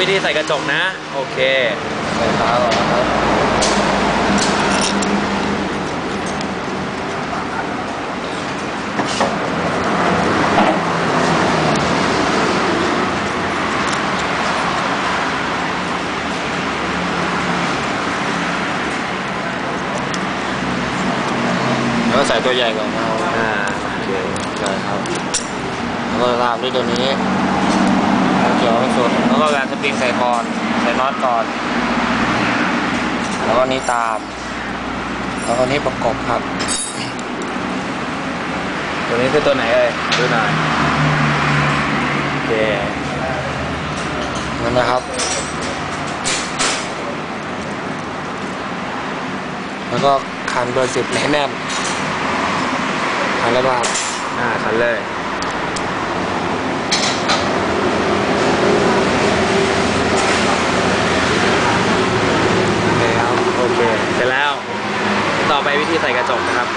วิธีใส่กระจกนะ โอเคใส่ขาก่อนนะครับแล้วก็ใส่ตัวใหญ่ก่อนนะครับอ่าโอเคใช่ครับแล้วก็ตามด้วยตัวนี้เกี่ยวให้สุดแล้วก็การส ปริงใส่ก่อนใส่น็อตก่อน แล้วก็นี้ตาม แล้วก็นี้ประกบครับ ตัวนี้คือตัวไหนเอ่ยดูหน่อยโอเคนั่นนะครับ แล้วก็คันเบอร์สิบแน่นๆคันแล้วบ้างอ่าคันเลยโอเคครับโอเค เสร็จแล้ว ต่อไปวิธีใส่กระจกนะครับ